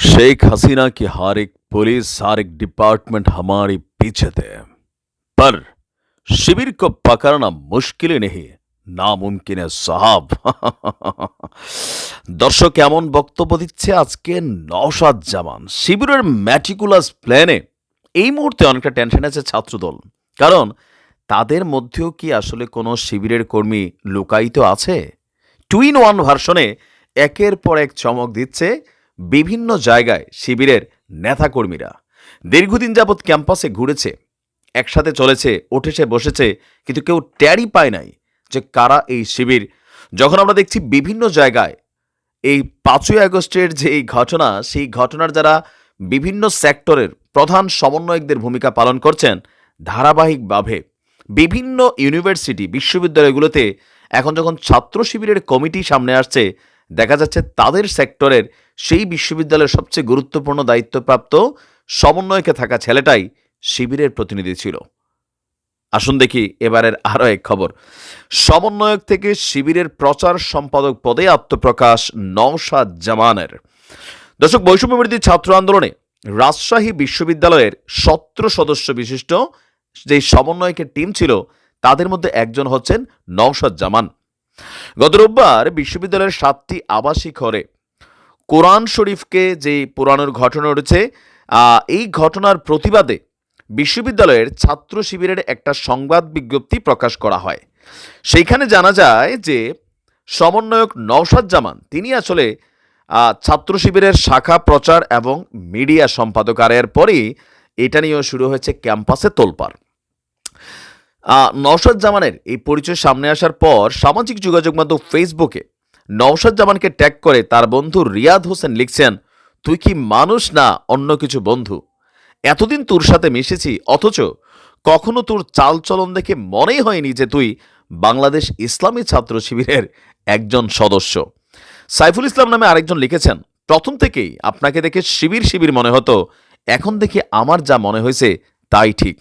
शेख हसीना की हर एक पुलिस हर एक डिपार्टमेंट हमारे पीछे थे पर शिविर को पकड़ना मुश्किल ही नहीं নামুমকিন সাহাব দর্শক এমন বক্তব্য দিচ্ছে আজকে নওশাদ জামান শিবিরের ম্যাটিকুলাস প্ল্যানে এই মুহূর্তে অনেকটা টেনশন আছে ছাত্রদল কারণ তাদের মধ্যেও কি আসলে কোনো শিবিরের কর্মী লুকায়িত আছে টুইন ওয়ান ভার্সনে একের পর এক চমক দিচ্ছে বিভিন্ন জায়গায় শিবিরের নেতাকর্মীরা। দীর্ঘদিন যাবৎ ক্যাম্পাসে ঘুরেছে, একসাথে চলেছে, উঠেছে, বসেছে, কিন্তু কেউ ট্যারি পায় নাই যে কারা এই শিবির। যখন আমরা দেখছি বিভিন্ন জায়গায়, এই পাঁচই আগস্টের যে এই ঘটনা, সেই ঘটনার যারা বিভিন্ন সেক্টরের প্রধান সমন্বয়কদের ভূমিকা পালন করছেন, ধারাবাহিকভাবে বিভিন্ন ইউনিভার্সিটি, বিশ্ববিদ্যালয়গুলোতে এখন যখন ছাত্র শিবিরের কমিটি সামনে আসছে দেখা যাচ্ছে তাদের সেক্টরের সেই বিশ্ববিদ্যালয়ের সবচেয়ে গুরুত্বপূর্ণ দায়িত্বপ্রাপ্ত সমন্বয়কে থাকা ছেলেটাই শিবিরের প্রতিনিধি ছিল। আসুন দেখি এবারের আরও এক খবর। সমন্বয়ক থেকে শিবিরের প্রচার সম্পাদক পদে আত্মপ্রকাশ নওশাদ জামানের। দর্শক বৈষম্য বিরোধী ছাত্র আন্দোলনে রাজশাহী বিশ্ববিদ্যালয়ের সতেরো সদস্য বিশিষ্ট যে সমন্বয়কের টিম ছিল, তাদের মধ্যে একজন হচ্ছেন নওশাদ জামান। গত রোববার বিশ্ববিদ্যালয়ের সাতটি আবাসিক ঘরে কোরআন শরীফকে যে পুরানোর ঘটনা রয়েছে এই ঘটনার প্রতিবাদে বিশ্ববিদ্যালয়ের ছাত্র শিবিরের একটা সংবাদ বিজ্ঞপ্তি প্রকাশ করা হয়। সেইখানে জানা যায় যে সমন্বয়ক নওশাদ জামান, তিনি আসলে ছাত্র শিবিরের শাখা প্রচার এবং মিডিয়া সম্পাদক আর এরপরই এটা নিয়েও শুরু হয়েছে ক্যাম্পাসে তোলপাড়। নওশাদ জামানের এই পরিচয় সামনে আসার পর সামাজিক যোগাযোগ মাধ্যম ফেসবুকে নওশাদ জামানকে ট্যাগ করে তার বন্ধু রিয়াদ হোসেন লিখছেন, তুই কি মানুষ না অন্য কিছু বন্ধু? এতদিন তোর সাথে মিশেছি, অথচ কখনো তোর চালচলন দেখে মনেই হয়নি যে তুই বাংলাদেশ ইসলামী ছাত্র শিবিরের একজন সদস্য। সাইফুল ইসলাম নামে আরেকজন লিখেছেন, প্রথম থেকেই আপনাকে দেখে শিবির শিবির মনে হতো, এখন দেখে আমার যা মনে হয়েছে তাই ঠিক।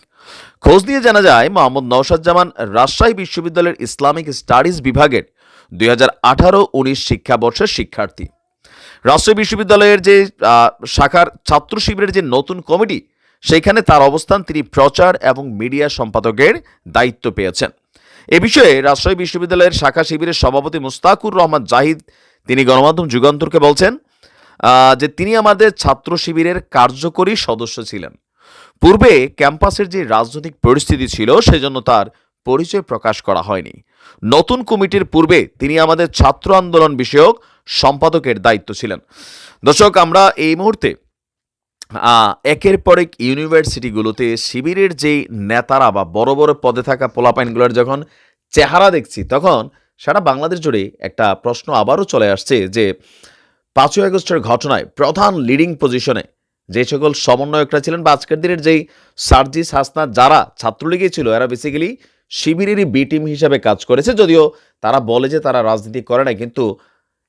খোঁজ নিয়ে জানা যায়, মোহাম্মদ নওশাদ জামান রাজশাহী বিশ্ববিদ্যালয়ের ইসলামিক স্টাডিজ বিভাগের দুই হাজার আঠারো উনিশ শিক্ষাবর্ষের শিক্ষার্থী। রাজশাহী বিশ্ববিদ্যালয়ের যে শাখার ছাত্র শিবিরের যে নতুন কমিটি সেইখানে তার অবস্থান তিনি প্রচার এবং মিডিয়া সম্পাদকের দায়িত্ব পেয়েছেন। এ বিষয়ে রাজশাহী বিশ্ববিদ্যালয়ের শাখা শিবিরের সভাপতি মুস্তাকুর রহমান জাহিদ, তিনি গণমাধ্যম যুগান্তরকে বলছেন যে তিনি আমাদের ছাত্র শিবিরের কার্যকরী সদস্য ছিলেন। পূর্বে ক্যাম্পাসের যে রাজনৈতিক পরিস্থিতি ছিল, সেজন্য তার পরিচয় প্রকাশ করা হয়নি। নতুন কমিটির পূর্বে তিনি আমাদের ছাত্র আন্দোলন বিষয়ক সম্পাদকের দায়িত্ব ছিলেন। দর্শক, আমরা এই মুহূর্তে একের পর এক ইউনিভার্সিটিগুলোতে শিবিরের যেই নেতারা বা বড় বড় পদে থাকা পোলাপাইনগুলোর যখন চেহারা দেখছি, তখন সারা বাংলাদেশ জুড়ে একটা প্রশ্ন আবারও চলে আসছে যে, পাঁচই আগস্টের ঘটনায় প্রধান লিডিং পজিশনে যে সকল সমন্বয়করা ছিলেন বা আজকের দিনের যেই সার্জিস হাসনা যারা ছাত্রলীগে ছিল, এরা বেসিক্যালি শিবিরেরই বি টিম হিসাবে কাজ করেছে। যদিও তারা বলে যে তারা রাজনীতি করে না কিন্তু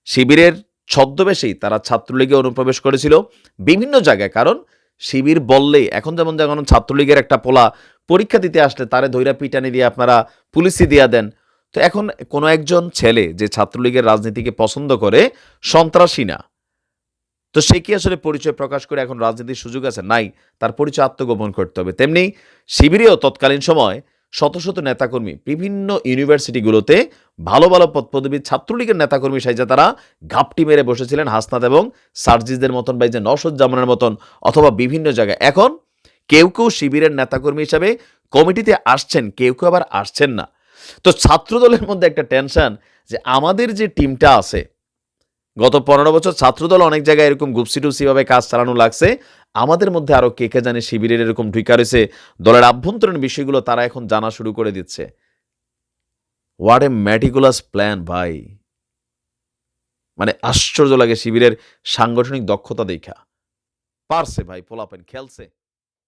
শিবিরের ছদ্মবেশেই তারা ছাত্রলীগে অনুপ্রবেশ করেছিল বিভিন্ন জায়গায়। কারণ শিবির বললেই, এখন যেমন যেমন ছাত্রলীগের একটা পোলা পরীক্ষা দিতে আসলে তারে ধৈরা পিটানি দিয়ে আপনারা পুলিশি দিয়া দেন। তো এখন কোনো একজন ছেলে যে ছাত্রলীগের রাজনীতিকে পছন্দ করে, সন্ত্রাসী না। তো সে কি আসলে পরিচয় প্রকাশ করে এখন রাজনীতির সুযোগ আছে? নাই, তার পরিচয় আত্মগোপন করতে হবে। তেমনি শিবিরেও তৎকালীন সময় শত শত নেতাকর্মী বিভিন্ন ইউনিভার্সিটিগুলোতে ভালো ভালো পদ পদবী ছাত্রলীগের নেতাকর্মী সাইজে তারা ঘাপটি মেরে বসেছিলেন হাসনাত এবং সার্জিসদের মতন বা যে নসজ্জামানের মতন অথবা বিভিন্ন জায়গায়। এখন কেউ কেউ শিবিরের নেতাকর্মী হিসাবে কমিটিতে আসছেন, কেউ কেউ আবার আসছেন না। তো ছাত্রদলের মধ্যে একটা টেনশন যে আমাদের যে টিমটা আছে গত পনেরো বছর ছাত্রদল অনেক জায়গায় এরকম গুপসি টুপসিভাবে কাজ চালানো লাগছে। আমাদের মধ্যে আরও কে কে জানে শিবিরের এরকম ঢুকা রয়েছে। দলের আভ্যন্তরীণ বিষয়গুলো তারা এখন জানা শুরু করে দিচ্ছে। হোয়াট এ ম্যাটিকুলাস প্ল্যান ভাই। মানে আশ্চর্য লাগে শিবিরের সাংগঠনিক দক্ষতা দেখা। পারছে ভাই, পোলাপেন, খেলছে।